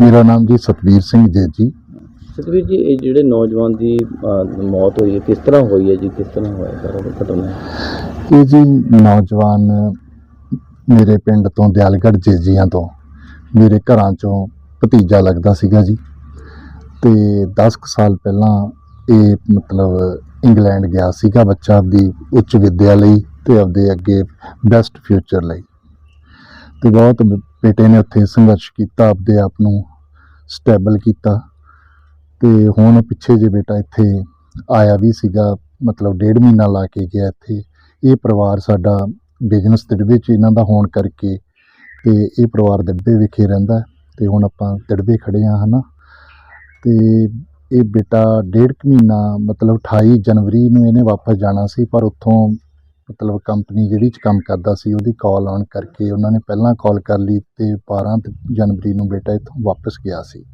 ਮੇਰਾ ਨਾਮ ਜੀ ਸਤਵੀਰ ਸਿੰਘ ਜੇਜੀ ਸਤਵੀਰ ਜੀ ਇਹ ਜਿਹੜੇ ਨੌਜਵਾਨ ਦੀ ਅਹ, ਮੌਤ ਹੋਈ ਹੈ ਕਿਸ ਤਰ੍ਹਾਂ ਹੋਈ ਹੈ ਜੀ? ਕਿਸ ਤਰ੍ਹਾਂ ਹੋਇਆ ਸਾਰਾ ਇਹ ਘਟਨਾ? ਇਹ ਜੀ ਨੌਜਵਾਨ ਮੇਰੇ ਪਿੰਡ ਤੋਂ ਦਿਆਲਗੜ੍ਹ ਜੇਜੀਆਂ ਤੋਂ ਮੇਰੇ ਘਰਾਂ ਚੋਂ ਭਤੀਜਾ ਲੱਗਦਾ ਸੀਗਾ ਜੀ। ਤੇ 10 ਕੁ ਸਾਲ ਪਹਿਲਾਂ ਇਹ ਮਤਲਬ ਇੰਗਲੈਂਡ ਗਿਆ ਸੀਗਾ ਬੱਚਾ ਆਪਦੀ ਉੱਚ ਵਿੱਦਿਆ ਲਈ ਤੇ ਆਪਦੇ ਅੱਗੇ ਬੈਸਟ ਫਿਊਚਰ ਲਈ। ਤੇ ਬਹੁਤ ਬ- ਬੇਟੇ ਨੇ ਉੱਥੇ ਸੰਘਰਸ਼ ਕੀਤਾ, ਆਪਦੇ ਆਪ ਨੂੰ ਸਟੇਬਲ ਕੀਤਾ ਤੇ ਹੁਣ ਪਿੱਛੇ ਜੇ ਬੇਟਾ ਇੱਥੇ ਆਇਆ ਵੀ ਸੀਗਾ, ਮਤਲਬ ਡੇਢ ਮਹੀਨਾ ਲਾ ਕੇ ਗਿਆ ਇੱਥੇ, ਇਹ ਪਰਿਵਾਰ ਸਾਡਾ ਬਿਜ਼ਨਸ ਦਿੜਵੇ 'ਚ ਇਹਨਾਂ ਦਾ ਹੋਣ ਕਰਕੇ ਤੇ ਇਹ ਪਰਿਵਾਰ ਦੜਬੇ ਵਿਖੇ ਰਹਿੰਦਾ ਹੈ ਤੇ ਹੁਣ ਆਪਾਂ ਦਿੜਵੇ ਖੜੇ ਆ ਹਨਾ? ਤੇ ਇਹ ਬੇਟਾ ਡੇਢ ਕੁ ਮਹੀਨਾ, ਮਤਲਬ 28 ਜਨਵਰੀ ਨੂੰ ਇਹਨੇ ਵਾਪਸ ਜਾਣਾ ਸੀ, ਪਰ ਉੱਥੋਂ ਮਤਲਬ ਕੰਪਨੀ ਜਿਹੜੀ 'ਚ ਕੰਮ ਕਰਦਾ ਸੀ ਉਹਦੀ ਕਾਲ ਆਉਣ ਕਰਕੇ ਉਹਨਾਂ ਨੇ ਪਹਿਲਾਂ ਕਾਲ ਕਰ ਲਈ ਤੇ 12 ਤ- ਜਨਵਰੀ ਨੂੰ ਬੇਟਾ ਇੱਥੋਂ ਵਾਪਸ ਗਿਆ ਸੀ।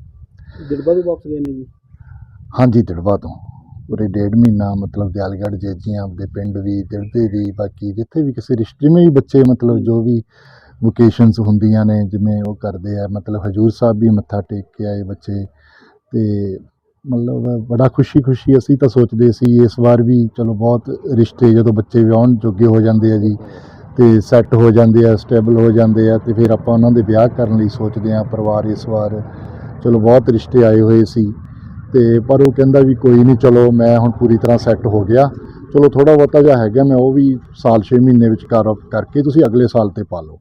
ਦਿਲਬਾ ਤੋਂ ਵਾਪਸ ਗਏ ਨੇ ਜੀ? ਹਾਂਜੀ ਦਿੜਵਾ ਤੋਂ। ਪੂਰੇ ਡੇਢ ਮਹੀਨਾ ਮਤਲਬ ਦਿਆਲਗੜ੍ਹ ਜੇਜੀਆਂ ਦੇ ਪਿੰਡ ਵੀ ਦਿੜਦੇ ਵੀ ਬਾਕੀ ਜਿੱਥੇ ਵੀ ਕਿਸੇ ਰਿਸ਼ਤੇ ਵਿੱਚ ਵੀ ਬੱਚੇ ਮਤਲਬ ਜੋ ਵੀ ਵੋਕੇਸ਼ਨਸ ਹੁੰਦੀਆਂ ਨੇ ਜਿਵੇਂ ਉਹ ਕਰਦੇ ਆ ਮਤਲਬ ਹਜੂਰ ਸਾਹਿਬ ਵੀ ਮੱਥਾ ਟੇਕ ਕੇ ਆਏ ਬੱਚੇ ਤੇ ਮਤਲਬ ਬੜਾ ਖੁਸ਼ੀ ਖੁਸ਼ੀ ਅਸੀਂ ਤਾਂ ਸੋਚਦੇ ਸੀ, ਇਸ ਵਾਰ ਵੀ ਚਲੋ ਬਹੁਤ ਰਿਸ਼ਤੇ ਜਦੋਂ ਬੱਚੇ ਵਿਆਹਣ ਜੋਗੇ ਹੋ ਜਾਂਦੇ ਆ ਜੀ ਤੇ ਸੈੱਟ ਹੋ ਜਾਂਦੇ ਆ ਸਟੇਬਲ ਹੋ ਜਾਂਦੇ ਆ ਤੇ ਫਿਰ ਆਪਾਂ ਉਹਨਾਂ ਦੇ ਵਿਆਹ ਕਰਨ ਲਈ ਸੋਚਦੇ ਆ ਪਰਿਵਾਰ ਇਸ ਵਾਰ ਚਲੋ ਬਹੁਤ ਰਿਸ਼ਤੇ ਆਏ ਹੋਏ ਸੀ ਤੇ ਪਰ ਉਹ ਕਹਿੰਦਾ ਵੀ ਕੋਈ ਨਹੀਂ, ਚਲੋ ਮੈਂ ਹੁਣ ਪੂਰੀ ਤਰ੍ਹਾਂ ਸੈੱਟ ਹੋ ਗਿਆ। ਚਲੋ ਥੋੜਾ ਬਹੁਤਾ ਜਿਹਾ ਹੈਗਾ, ਮੈਂ ਉਹ ਵੀ ਸਾਲ 6 ਮਹੀਨੇ ਵਿੱਚ ਕਰ, ਕਰਕੇ ਤੁਸੀਂ ਅਗਲੇ ਸਾਲ ਤੇ ਪਾ ਲਓ।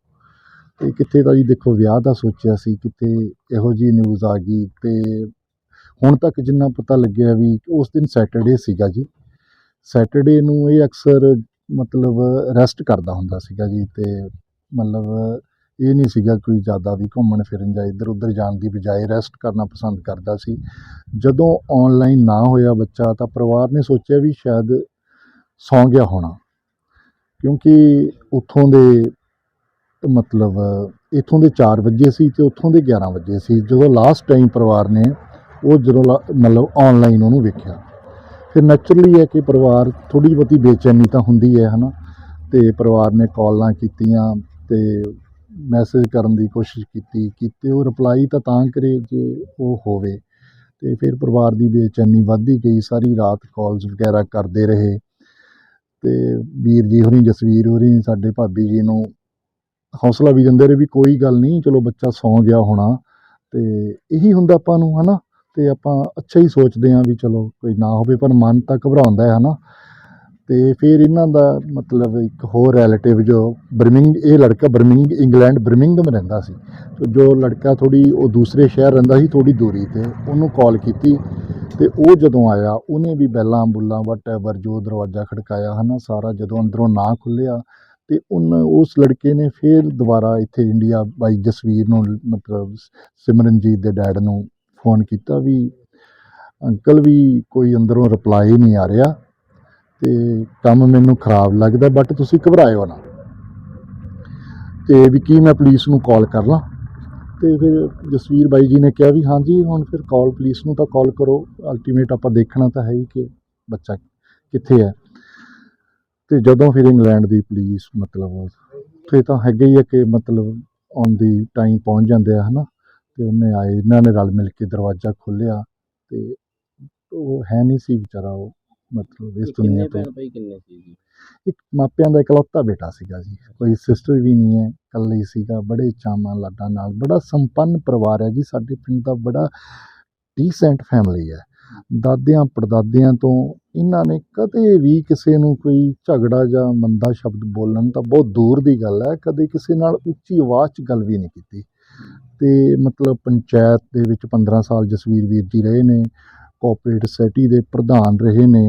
ਤੇ ਕਿੱਥੇ ਤਾਂ ਜੀ ਦੇਖੋ ਵਿਆਹ ਦਾ ਸੋਚਿਆ ਸੀ ਕਿਤੇ ਇਹੋ ਜੀ ਨਿਊਜ਼ ਆ ਗਈ ਤੇ ਹੁਣ ਤੱਕ ਜਿੰਨਾ ਪਤਾ ਲੱਗਿਆ ਵੀ ਉਸ ਦਿਨ ਸੈਟਰਡੇ ਸੀਗਾ ਜੀ। ਸੈਟਰਡੇ ਨੂੰ ਇਹ ਅਕਸਰ ਮਤਲਬ ਰੈਸਟ ਕਰਦਾ ਹੁੰਦਾ ਸੀਗਾ ਜੀ ਤੇ ਮਤਲਬ ਇਹ ਨਹੀਂ ਸੀਗਾ ਕੋਈ ਜ਼ਿਆਦਾ ਵੀ ਘੁੰਮਣ ਫਿਰਨ ਜਾਂ ਇੱਧਰ ਉੱਧਰ ਜਾਣ ਦੀ ਬਜਾਏ ਰੈਸਟ ਕਰਨਾ ਪਸੰਦ ਕਰਦਾ ਸੀ। ਜਦੋਂ ਆਨਲਾਈਨ ਨਾ ਹੋਇਆ ਬੱਚਾ ਤਾਂ ਪਰਿਵਾਰ ਨੇ ਸੋਚਿਆ ਵੀ ਸ਼ਾਇਦ ਸੌਂ ਗਿਆ ਹੋਣਾ। ਕਿਉਂਕਿ ਉੱਥੋਂ ਦੇ ਮਤਲਬ ਇੱਥੋਂ ਦੇ 4 ਵਜੇ ਸੀ ਤੇ ਉੱਥੋਂ ਦੇ 11 ਵਜੇ ਸੀ। ਜਦੋਂ ਲਾਸਟ ਟਾਈਮ ਪਰਿਵਾਰ ਨੇ ਉਹ ਜਦੋਂ ਲਾ- ਮਤਲਬ ਆਨਲਾਈਨ ਉਹਨੂੰ ਵੇਖਿਆ। ਫਿਰ ਨੈਚੁਰਲੀ ਹੈ ਕਿ ਪਰਿਵਾਰ ਥੋੜੀ ਬਹੁਤੀ ਬੇਚੈਨੀ ਤਾਂ ਹੁੰਦੀ ਹੈ, ਹਨਾ? ਤੇ ਪਰਿਵਾਰ ਨੇ ਕਾਲਾਂ ਕੀਤੀਆਂ ਤੇ ਮੈਸੇਜ ਕਰਨ ਦੀ ਕੋਸ਼ਿਸ਼ ਕੀਤੀ, ਕੀਤੇ ਉਹ ਰਿਪਲਾਈ ਤਾਂ ਤਾਂ ਕਰੇ ਜੇ ਉਹ ਹੋਵੇ। ਤੇ ਫਿਰ ਪਰਿਵਾਰ ਦੀ ਬੇਚੈਨੀ ਵੱਧਦੀ ਗਈ, ਸਾਰੀ ਰਾਤ ਕਾਲਸ ਵਗੈਰਾ ਕਰਦੇ ਰਹੇ। ਤੇ ਵੀਰ ਜੀ ਹੋਰੀ, ਜਸਵੀਰ ਹੋਰੀ, ਸਾਡੇ ਭਾਬੀ ਜੀ ਨੂੰ ਹੌਸਲਾ ਵੀ ਦਿੰਦੇ ਰਹੇ ਵੀ ਕੋਈ ਗੱਲ ਨਹੀਂ, ਚਲੋ ਬੱਚਾ ਸੌਂ ਗਿਆ ਹੋਣਾ। ਤੇ ਇਹੀ ਹੁੰਦਾ ਆਪਾਂ ਨੂੰ, ਹਨਾ? ਤੇ ਆਪਾਂ ਅੱਛਾ ਹੀ ਸੋਚਦੇ ਹਾਂ ਵੀ ਚਲੋ ਕੋਈ ਨਾ ਹੋਵੇ, ਪਰ ਮਨ ਤਾਂ ਘਬਰਾਉਂਦਾ ਹੈ ਹਨਾ। ਤੇ ਫਿਰ ਇਹਨਾਂ ਦਾ ਮਤਲਬ ਇੱਕ ਹੋਰ ਰਿਲੇਟਿਵ ਜੋ ਬਰਮਿੰਗ, ਇਹ ਲੜਕਾ ਬਰਮਿੰਗ, ਇੰਗਲੈਂਡ ਬਰਮਿੰਗਮ ਰਹਿੰਦਾ ਸੀ। ਤੇ ਜੋ ਲੜਕਾ ਥੋੜੀ ਉਹ ਦੂਸਰੇ ਸ਼ਹਿਰ ਰਹਿੰਦਾ ਸੀ ਥੋੜੀ ਦੂਰੀ ਤੇ, ਉਹਨੂੰ ਕਾਲ ਕੀਤੀ ਤੇ ਉਹ ਜਦੋਂ ਆਇਆ, ਉਹਨੇ ਵੀ ਬੈਲਾਂ, ਬੁੱਲਾਂ ਵਟਐਵਰ ਜੋ ਦਰਵਾਜ਼ਾ ਖੜਕਾਇਆ ਹਨਾ, ਸਾਰਾ ਜਦੋਂ ਅੰਦਰੋਂ ਨਾ ਖੁੱਲਿਆ ਤੇ ਉਨ ਉਸ ਲੜਕੇ ਨੇ ਫਿਰ ਦੁਬਾਰਾ ਇੱਥੇ ਇੰਡੀਆ ਬਾਈ ਜਸਵੀਰ ਨੂੰ ਮਤਲਬ ਸਿਮਰਨਜੀਤ ਦੇ ਡੈਡ ਨੂੰ ਫੋਨ ਕੀਤਾ ਵੀ ਅੰਕਲ ਵੀ ਕੋਈ ਅੰਦਰੋਂ ਰਿਪਲਾਈ ਨਹੀਂ ਆ ਰਿਹਾ ਤੇ ਕੰਮ ਮੈਨੂੰ ਖਰਾਬ ਲੱਗਦਾ ਬਟ ਤੁਸੀਂ ਘਬਰਾਇਓ ਨਾ। ਤੇ ਵੀ ਕੀ ਮੈਂ ਪੁਲਿਸ ਨੂੰ ਕਾਲ ਕਰ ਲਾਂ? ਤੇ ਫਿਰ ਜਸਵੀਰ ਬਾਈ ਜੀ ਨੇ ਕਿਹਾ ਵੀ ਹਾਂਜੀ, ਹੁਣ ਫਿਰ ਕਾਲ ਪੁਲਿਸ ਨੂੰ ਤਾਂ ਕਾਲ ਕਰੋ। ਅਲਟੀਮੇਟ ਆਪਾਂ ਦੇਖਣਾ ਤਾਂ ਹੈ ਹੀ ਕਿ ਬੱਚਾ ਕਿੱਥੇ ਹੈ। ਤੇ ਜਦੋਂ ਫਿਰ ਇੰਗਲੈਂਡ ਦੀ ਪੁਲਿਸ ਮਤਲਬ, ਉੱਥੇ ਤਾਂ ਹੈਗਾ ਹੀ ਹੈ ਕਿ ਮਤਲਬ ਔਨ ਦੀ ਟਾਈਮ ਪਹੁੰਚ ਜਾਂਦੇ ਆ, ਹਨਾ? ਤੇ ਉਹਨੇ ਆਏ ਇਹਨਾਂ ਨੇ ਰਲ ਮਿਲ ਕੇ ਦਰਵਾਜ਼ਾ ਖੋਲ੍ਹਿਆ ਤੇ ਉਹ ਹੈ ਨਹੀਂ ਸੀ ਵਿਚਾਰਾ ਉਹ ਮਤਲਬ ਇਸ ਦੁਨੀਆ ਤੋਂ। ਭੈਣ ਭਾਈ ਕਿੰਨੇ ਸੀ ਜੀ? ਇੱਕ ਮਾਪਿਆਂ ਦਾ ਇਕਲੌਤਾ ਬੇਟਾ ਸੀਗਾ ਜੀ ਕੋਈ ਸਿਸਟਰ ਵੀ ਨਹੀਂ ਹੈ ਇਕੱਲੇ ਸੀਗਾ ਬੜੇ ਚਾਵਾਂ ਲਾਡਾਂ ਨਾਲ ਬੜਾ ਸੰਪੰਨ ਪਰਿਵਾਰ ਹੈ ਜੀ ਸਾਡੇ ਪਿੰਡ ਦਾ ਬੜਾ ਡੀਸੈਂਟ ਫੈਮਿਲੀ ਹੈ। ਦਾਦਿਆਂ ਪੜਦਾਦਿਆਂ ਤੋਂ ਇਹਨਾਂ ਨੇ ਕਦੇ ਵੀ ਕਿਸੇ ਨੂੰ ਕੋਈ ਝਗੜਾ ਜਾਂ ਮੰਦਾ ਸ਼ਬਦ ਬੋਲਣ ਤਾਂ ਬਹੁਤ ਦੂਰ ਦੀ ਗੱਲ ਹੈ ਕਦੇ ਕਿਸੇ ਨਾਲ ਉੱਚੀ ਆਵਾਜ਼ 'ਚ ਗੱਲ ਵੀ ਨਹੀਂ ਕੀਤੀ। ਤੇ ਮਤਲਬ ਪੰਚਾਇਤ ਦੇ ਵਿੱਚ 15 ਸਾਲ ਜਸਵੀਰ ਵੀਰ ਜੀ ਰਹੇ ਨੇ ਕੋਆਪਰੇਟ ਸੋਸਾਇਟੀ ਦੇ ਪ੍ਰਧਾਨ ਰਹੇ ਨੇ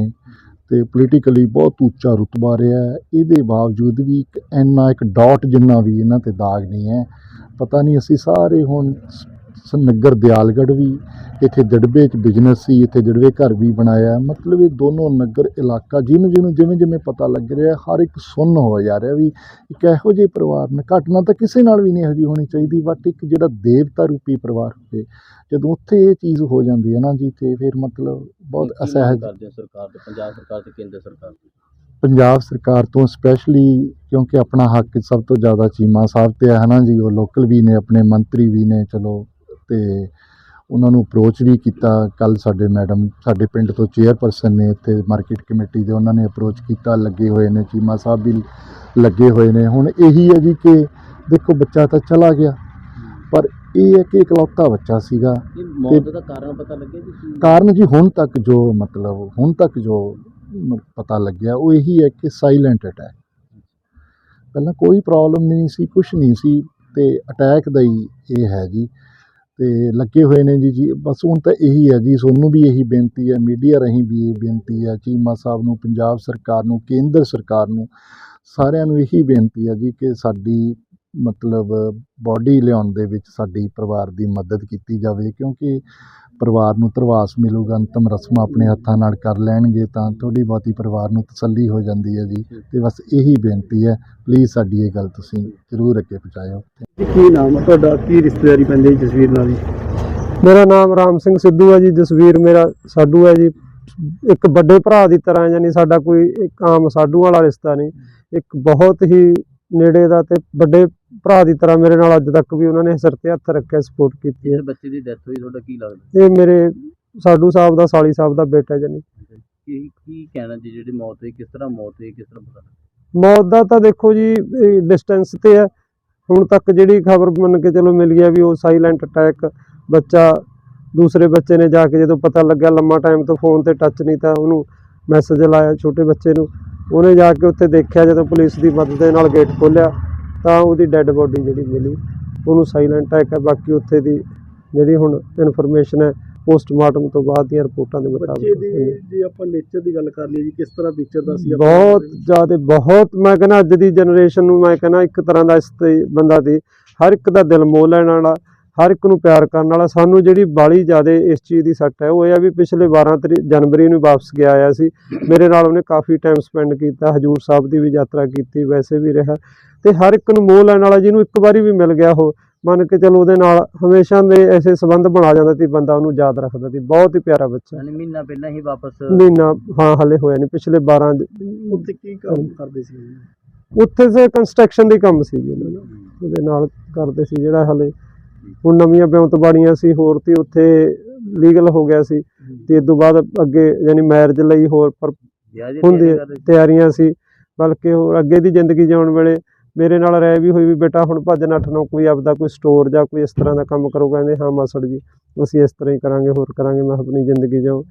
ਤੇ ਪੋਲੀਟੀਕਲੀ ਬਹੁਤ ਉੱਚਾ ਰੁਤਬਾ ਰਿਹਾ ਇਹਦੇ ਬਾਵਜੂਦ ਵੀ ਇੱਕ ਇੰਨਾ ਇੱਕ ਡਾਟ ਜਿੰਨਾ ਵੀ ਇਹਨਾਂ ਤੇ ਦਾਗ ਨਹੀਂ ਹੈ। ਪਤਾ ਨਹੀਂ ਅਸੀਂ ਸਾਰੇ ਹੁਣ ਨਗਰ ਦਿਆਲਗੜ੍ਹ ਵੀ ਇੱਥੇ ਦੜਬੇ 'ਚ ਬਿਜ਼ਨਸ ਸੀ ਇੱਥੇ ਦੜਬੇ ਘਰ ਵੀ ਬਣਾਇਆ। ਮਤਲਬ ਇਹ ਦੋਨੋਂ ਨਗਰ ਇਲਾਕਾ ਜਿਹਨੂੰ ਜਿਹਨੂੰ ਜਿਵੇਂ ਜਿਵੇਂ ਪਤਾ ਲੱਗ ਰਿਹਾ ਹਰ ਇੱਕ ਸੁੰਨ ਹੋ ਜਾ ਰਿਹਾ ਵੀ ਇੱਕ ਇਹੋ ਜਿਹੇ ਪਰਿਵਾਰ ਨਾਲ ਘਟਨਾ ਤਾਂ ਕਿਸੇ ਨਾਲ ਵੀ ਨਹੀਂ ਇਹੋ ਜਿਹੀ ਹੋਣੀ ਚਾਹੀਦੀ ਬਟ ਇੱਕ ਜਿਹੜਾ ਦੇਵਤਾ ਰੂਪੀ ਪਰਿਵਾਰ ਹੋਵੇ ਜਦੋਂ ਉੱਥੇ ਇਹ ਚੀਜ਼ ਹੋ ਜਾਂਦੀ ਹੈ ਨਾ ਜੀ ਤੇ ਫਿਰ ਮਤਲਬ ਬਹੁਤ ਅਸਹਿਜ ਕਰਦੇ ਸਰਕਾਰ ਤੋਂ ਪੰਜਾਬ ਸਰਕਾਰ ਤੇ ਕੇਂਦਰ ਸਰਕਾਰ ਤੋਂ ਪੰਜਾਬ ਸਰਕਾਰ ਤੋਂ ਸਪੈਸ਼ਲੀ ਕਿਉਂਕਿ ਆਪਣਾ ਹੱਕ ਸਭ ਤੋਂ ਜ਼ਿਆਦਾ ਚੀਮਾ ਸਾਹਿਬ ਤੇ ਹੈ ਨਾ ਜੀ ਉਹ ਲੋਕਲ ਵੀ ਨੇ ਆਪਣੇ ਮੰਤਰੀ ਵੀ ਨੇ ਚਲੋ ਤੇ ਉਹਨਾਂ ਨੂੰ ਅਪਰੋਚ ਵੀ ਕੀਤਾ। ਕੱਲ ਸਾਡੇ ਮੈਡਮ ਸਾਡੇ ਪਿੰਡ ਤੋਂ ਚੇਅਰਪਰਸਨ ਨੇ ਇੱਥੇ ਮਾਰਕੀਟ ਕਮੇਟੀ ਦੇ ਉਹਨਾਂ ਨੇ ਅਪਰੋਚ ਕੀਤਾ। ਲੱਗੇ ਹੋਏ ਨੇ ਚੀਮਾ ਸਾਹਿਬ ਵੀ ਲੱਗੇ ਹੋਏ ਨੇ। ਹੁਣ ਇਹੀ ਹੈ ਜੀ ਕਿ ਦੇਖੋ ਬੱਚਾ ਤਾਂ ਚਲਾ ਗਿਆ ਪਰ ਇਹ ਹੈ ਕਿ ਇਕਲੌਤਾ ਬੱਚਾ ਸੀਗਾ। ਮੌਤ ਦਾ ਕਾਰਨ ਪਤਾ ਲੱਗਿਆ ਜੀ ਕਾਰਨ ਜੀ ਹੁਣ ਤੱਕ ਜੋ ਮਤਲਬ ਹੁਣ ਤੱਕ ਜੋ ਪਤਾ ਲੱਗਿਆ ਉਹ ਇਹੀ ਹੈ ਕਿ ਸਾਇਲੈਂਟ ਅਟੈਕ ਪਹਿਲਾਂ ਕੋਈ ਪ੍ਰੋਬਲਮ ਨਹੀਂ ਸੀ ਕੁਝ ਨਹੀਂ ਸੀ ਤੇ ਅਟੈਕ ਦਾ ਹੀ ਇਹ ਹੈ ਜੀ। ਤੇ ਲੱਗੇ ਹੋਏ ਨੇ ਜੀ ਜੀ, ਬਸ ਹੁਣ ਤਾਂ ਇਹੀ ਹੈ ਜੀ ਤੁਹਾਨੂੰ ਵੀ ਇਹੀ ਬੇਨਤੀ ਹੈ ਮੀਡੀਆ ਰਾਹੀਂ ਵੀ ਇਹ ਬੇਨਤੀ ਹੈ ਚੀਮਾ ਸਾਹਿਬ ਨੂੰ, ਪੰਜਾਬ ਸਰਕਾਰ ਨੂੰ, ਕੇਂਦਰ ਸਰਕਾਰ ਨੂੰ, ਸਾਰਿਆਂ ਨੂੰ ਇਹੀ ਬੇਨਤੀ ਹੈ ਜੀ ਕਿ ਸਾਡੀ ਮਤਲਬ ਬਾਡੀ ਲਿਆਉਣ ਦੇ ਵਿੱਚ ਸਾਡੀ ਪਰਿਵਾਰ ਦੀ ਮਦਦ ਕੀਤੀ ਜਾਵੇ, ਕਿਉਂਕਿ ਪਰਿਵਾਰ ਨੂੰ ਧਰਵਾਸ ਮਿਲੂਗਾ ਅੰਤਮ ਰਸਮਾਂ ਆਪਣੇ ਹੱਥਾਂ ਨਾਲ ਕਰ ਲੈਣਗੇ ਤਾਂ ਥੋੜੀ ਬਹੁਤੀ ਪਰਿਵਾਰ ਨੂੰ ਤਸੱਲੀ ਹੋ ਜਾਂਦੀ ਹੈ ਜੀ। ਤੇ ਬਸ ਇਹੀ ਬੇਨਤੀ ਹੈ ਪਲੀਜ਼ ਸਾਡੀ ਇਹ ਗੱਲ ਤੁਸੀਂ ਜ਼ਰੂਰ ਅੱਗੇ ਪਹੁੰਚਾਇਓ। ਜੀ ਕੀ ਨਾਮ ਹੈ ਤੁਹਾਡਾ? ਕੀ ਰਿਸ਼ਤੇਦਾਰੀ ਪੈਂਦੀ ਹੈ ਜਸਵੀਰ ਨਾਲ ਜੀ? ਮੇਰਾ ਨਾਮ ਰਾਮ ਸਿੰਘ ਸਿੱਧੂ ਹੈ ਜੀ ਜਸਵੀਰ ਮੇਰਾ ਸਾਡੂ ਹੈ ਜੀ। ਇੱਕ ਵੱਡੇ ਭਰਾ ਦੀ ਤਰ੍ਹਾਂ ਯਾਨੀ ਸਾਡਾ ਕੋਈ ਇੱਕ ਆਮ ਸਾਡੂ ਵਾਲਾ ਰਿਸ਼ਤਾ ਨਹੀਂ ਇੱਕ ਬਹੁਤ ਹੀ ਨੇੜੇ ਦਾ ਤੇ ਵੱਡੇ ਭਰਾ ਦੀ ਤਰ੍ਹਾਂ ਮੇਰੇ ਨਾਲ ਅੱਜ ਤੱਕ ਵੀ ਉਹਨਾਂ ਨੇ ਸਿਰ ਤੇ ਹੱਥ ਰੱਖਿਆ ਸਪੋਰਟ ਕੀਤੀ ਹੈ। ਬੱਚੇ ਦੀ ਡੈਥ ਹੋਈ ਤੁਹਾਡਾ ਕੀ ਲੱਗਦਾ? ਇਹ ਮੇਰੇ ਸਾਡੂ ਸਾਹਿਬ ਦਾ ਸਾਲੀ ਸਾਹਿਬ ਦਾ ਬੇਟਾ ਜਾਨੀ। ਕੀ ਕੀ ਕਹਿਣਾ ਜੀ ਜਿਹੜੀ ਮੌਤ ਹੋਈ ਕਿਸ ਤਰ੍ਹਾਂ ਮੌਤ ਹੋਈ ਕਿਸ ਤਰ੍ਹਾਂ ਪਤਾ? ਮੌਤ ਦਾ ਤਾਂ ਦੇਖੋ ਜੀ ਡਿਸਟੈਂਸ ਤੇ ਹੈ। ਹੁਣ ਤੱਕ ਜਿਹੜੀ ਖਬਰ ਮੰਨ ਕੇ ਚਲੋ ਮਿਲ ਗਿਆ ਵੀ ਉਹ ਸਾਇਲੈਂਟ ਅਟੈਕ ਬੱਚਾ ਦੂਸਰੇ ਬੱਚੇ ਨੇ ਜਾ ਕੇ ਜਦੋਂ ਪਤਾ ਲੱਗਿਆ ਲੰਮਾ ਟਾਈਮ ਤੋਂ ਫੋਨ ਤੇ ਟੱਚ ਨਹੀਂ ਤਾਂ ਉਹਨੂੰ ਮੈਸੇਜ ਲਾਇਆ ਛੋਟੇ ਬੱਚੇ ਨੂੰ। ਉਹਨੇ ਜਾ ਕੇ ਉੱਥੇ ਦੇਖਿਆ ਜਦੋਂ ਪੁਲਿਸ ਦੀ ਮਦਦ ਦੇ ਨਾਲ ਗੇਟ ਖੋਲ੍ਹਿਆ। ਤਾਂ ਉਹਦੀ ਡੈੱਡ ਬੋਡੀ ਜਿਹੜੀ ਮਿਲੀ ਉਹਨੂੰ ਸਾਇਲੈਂਟ ਅਟੈਕ ਹੈ ਬਾਕੀ ਉੱਥੇ ਦੀ ਜਿਹੜੀ ਹੁਣ ਇਨਫੋਰਮੇਸ਼ਨ ਹੈ ਪੋਸਟਮਾਰਟਮ ਤੋਂ ਬਾਅਦ ਦੀਆਂ ਰਿਪੋਰਟਾਂ ਦੇ ਮੁਤਾਬਕ ਜੇ ਆਪਾਂ ਨੇਚਰ ਦੀ ਗੱਲ ਕਰ ਲਈਏ ਜੀ ਕਿਸ ਤਰ੍ਹਾਂ ਵਿਚਰਦਾ ਸੀ ਬਹੁਤ ਜ਼ਿਆਦਾ ਬਹੁਤ ਮੈਂ ਕਹਿੰਦਾ ਅੱਜ ਦੀ ਜਨਰੇਸ਼ਨ ਨੂੰ ਮੈਂ ਕਹਿੰਦਾ ਇੱਕ ਤਰ੍ਹਾਂ ਦਾ ਇਸ ਤੇ ਬੰਦਾ ਦੀ ਹਰ ਇੱਕ ਦਾ ਦਿਲ ਮੋਹ ਲੈਣ ਵਾਲਾ ਹਰ ਇੱਕ ਨੂੰ ਪਿਆਰ ਕਰਨ ਵਾਲਾ। ਸਾਨੂੰ ਜਿਹੜੀ ਬਾਲੀ ਜ਼ਿਆਦਾ ਇਸ ਚੀਜ਼ ਦੀ ਸੱਟ ਹੈ ਉਹ ਇਹ ਆ ਵੀ ਪਿਛਲੇ 12 ਤਰੀ ਜਨਵਰੀ ਨੂੰ ਵਾਪਸ ਗਿਆ ਆਇਆ ਸੀ। ਮੇਰੇ ਨਾਲ ਉਹਨੇ ਕਾਫੀ ਟਾਈਮ ਸਪੈਂਡ ਕੀਤਾ ਹਜੂਰ ਸਾਹਿਬ ਦੀ ਵੀ ਯਾਤਰਾ ਕੀਤੀ ਵੈਸੇ ਵੀ ਰਿਹਾ। ਤੇ ਹਰ ਇੱਕ ਨੂੰ ਮੋਹ ਲੈਣ ਵਾਲਾ ਜਿਹਨੂੰ ਇੱਕ ਵਾਰੀ ਵੀ ਮਿਲ ਗਿਆ ਉਹ ਮੰਨ ਕੇ ਚਲੋ ਉਹਦੇ ਨਾਲ ਹਮੇਸ਼ਾ ਦੇ ਐਸੇ ਸੰਬੰਧ ਬਣਾ ਜਾਂਦਾ ਸੀ ਬੰਦਾ ਉਹਨੂੰ ਯਾਦ ਰੱਖਦਾ ਸੀ। ਬਹੁਤ ਹੀ ਪਿਆਰਾ ਬੱਚਾ। ਯਾਨੀ ਮਹੀਨਾ ਪਹਿਲਾਂ ਹੀ ਵਾਪਸ ਮਹੀਨਾ ਹਾਂ ਹਲੇ ਹੋਇਆ ਨਹੀਂ ਪਿਛਲੇ 12 ਜ- ਉੱਥੇ ਕੀ ਕੰਮ ਕਰਦੇ ਸੀ? ਉੱਥੇ ਸੇ ਕੰਸਟਰਕਸ਼ਨ ਦੇ ਕੰਮ ਸੀ ਜੀ। ਉਹਦੇ ਨਾਲ ਕਰਦੇ ਸੀ ਜਿਹੜਾ ਹਲੇ ਹੁਣ ਨਵੀਆਂ ਬਿਉਂਤ ਬਾੜੀਆਂ ਸੀ ਹੋਰ ਤੇ ਉੱਥੇ ਲੀਗਲ ਹੋ ਗਿਆ ਸੀ ਤੇ ਇਸ ਤੋਂ ਬਾਅਦ ਅੱਗੇ ਯਾਨੀ ਮੈਰਿਜ ਲਈ ਹੋਰ ਪਰ ਹੁੰਦੀ? ਤਿਆਰੀਆਂ ਸੀ ਬਲਕਿ ਹੋਰ ਅੱਗੇ ਦੀ ਜ਼ਿੰਦਗੀ ਜਿਉਣ ਵੇਲੇ ਮੇਰੇ ਨਾਲ ਰਹਿ ਵੀ ਹੋਈ ਵੀ ਬੇਟਾ ਹੁਣ ਭੱਜ ਨੱਠ ਨੂੰ ਕੋਈ ਆਪਦਾ ਕੋਈ ਸਟੋਰ ਜਾਂ ਕੋਈ ਇਸ ਤਰ੍ਹਾਂ ਦਾ ਕੰਮ ਕਰੋ ਕਹਿੰਦੇ ਹਾਂ ਮਾਸੜ ਜੀ ਅਸੀਂ ਇਸ ਤਰ੍ਹਾਂ ਹੀ ਕਰਾਂਗੇ ਹੋਰ ਕਰਾਂਗੇ ਮੈਂ ਆਪਣੀ ਜ਼ਿੰਦਗੀ ਜਿਉ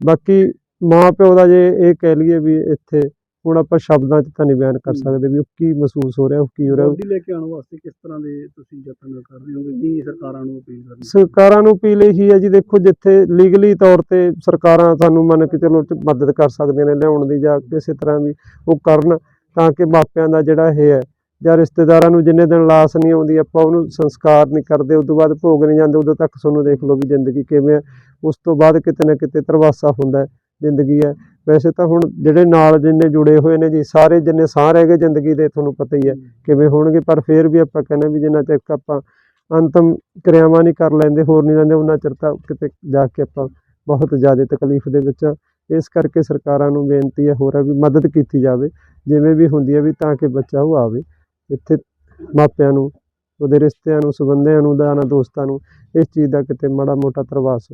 ਬਾਕੀ ਮਾਂ ਪਿਓ ਦਾ ਜੇ ਇਹ ਕਹਿ ਲਈਏ ਵੀ ਇੱਥੇ ਹੁਣ ਆਪਾਂ ਸ਼ਬਦਾਂ 'ਚ ਤਾਂ ਨਹੀਂ ਬਿਆਨ ਕਰ ਸਕਦੇ ਵੀ ਉਹ ਕੀ ਮਹਿਸੂਸ ਹੋ ਰਿਹਾ ਉਹ ਕੀ ਹੋ ਰਿਹਾ। ਬੋਡੀ ਲੈ ਕੇ ਆਉਣ ਵਾਸਤੇ ਕਿਸ ਤਰ੍ਹਾਂ ਦੇ ਤੁਸੀਂ ਯਤਨ ਕਰ ਰਹੇ ਹੋਗੇ? ਕੀ ਸਰਕਾਰਾਂ ਨੂੰ ਅਪੀਲ ਕਰਨੀ? ਸਰਕਾਰਾਂ ਨੂੰ ਅਪੀਲ ਇਹੀ ਹੈ ਜੀ ਦੇਖੋ ਜਿੱਥੇ ਲੀਗਲੀ ਤੌਰ ਤੇ ਸਰਕਾਰਾਂ ਸਾਨੂੰ ਮੰਨ ਕੇ ਚਲੋ ਮਦਦ ਕਰ ਸਕਦੀਆਂ ਨੇ ਲਿਆਉਣ ਦੀ ਜਾਂ ਕਿਸੇ ਤਰ੍ਹਾਂ ਵੀ ਉਹ ਕਰਨ ਤਾਂ ਕਿ ਮਾਪਿਆਂ ਦਾ ਜਿਹੜਾ ਇਹ ਹੈ ਜਾਂ ਰਿਸ਼ਤੇਦਾਰਾਂ ਨੂੰ ਜਿੰਨੇ ਦਿਨ ਲਾਸ਼ ਨਹੀਂ ਆਉਂਦੀ ਆਪਾਂ ਉਹਨੂੰ ਸੰਸਕਾਰ ਨਹੀਂ ਕਰਦੇ ਉਸ ਤੋਂ ਬਾਅਦ ਭੋਗ ਨਹੀਂ ਜਾਂਦੇ ਉਦੋਂ ਤੱਕ ਤੁਹਾਨੂੰ ਦੇਖ ਲਓ ਵੀ ਜ਼ਿੰਦਗੀ ਕਿਵੇਂ ਹੈ। ਉਸ ਤੋਂ ਬਾਅਦ ਕਿਤੇ ਨਾ ਕਿਤੇ ਤਰਵਾਸਾ ਹੁੰਦਾ ਹੈ ਜ਼ਿੰਦਗੀ ਹੈ। ਵੈਸੇ ਤਾਂ ਹੁਣ ਜਿਹੜੇ ਨਾਲ ਜਿੰਨੇ ਜੁੜੇ ਹੋਏ ਨੇ ਜੀ, ਸਾਰੇ ਜਿੰਨੇ ਸਾਹ ਰਹਿ ਗਏ ਜ਼ਿੰਦਗੀ ਦੇ, ਤੁਹਾਨੂੰ ਪਤਾ ਹੀ ਹੈ ਕਿਵੇਂ ਹੋਣਗੇ, ਪਰ ਫਿਰ ਵੀ ਆਪਾਂ ਕਹਿੰਦੇ ਵੀ ਜਿੰਨਾ ਚਿਰ ਆਪਾਂ ਅੰਤਮ ਕਿਰਿਆਵਾਂ ਨਹੀਂ ਕਰ ਲੈਂਦੇ, ਹੋਰ ਨਹੀਂ ਲੈਂਦੇ, ਉਹਨਾਂ ਚਿਰ ਤਾਂ ਕਿਤੇ ਜਾ ਕੇ ਆਪਾਂ ਬਹੁਤ ਜ਼ਿਆਦਾ ਤਕਲੀਫ ਦੇ ਵਿੱਚ ਆ। ਇਸ ਕਰਕੇ ਸਰਕਾਰਾਂ ਨੂੰ ਬੇਨਤੀ ਹੈ ਹੋਰ ਹੈ ਵੀ ਮਦਦ ਕੀਤੀ ਜਾਵੇ, ਜਿਵੇਂ ਵੀ ਹੁੰਦੀ ਹੈ ਵੀ ਤਾਂ ਕਿ ਬੱਚਾ ਉਹ ਆਵੇ ਇੱਥੇ ਮਾਪਿਆਂ ਨੂੰ, ਉਹਦੇ ਰਿਸ਼ਤਿਆਂ ਨੂੰ, ਸੰਬੰਧੀਆਂ ਨੂੰ ਦਾਣਾ ਦੋਸਤਾਂ ਨੂੰ ਇਸ ਚੀਜ਼ ਦਾ ਕਿਤੇ ਮਾੜਾ ਮੋਟਾ ਤਰਵਾਸ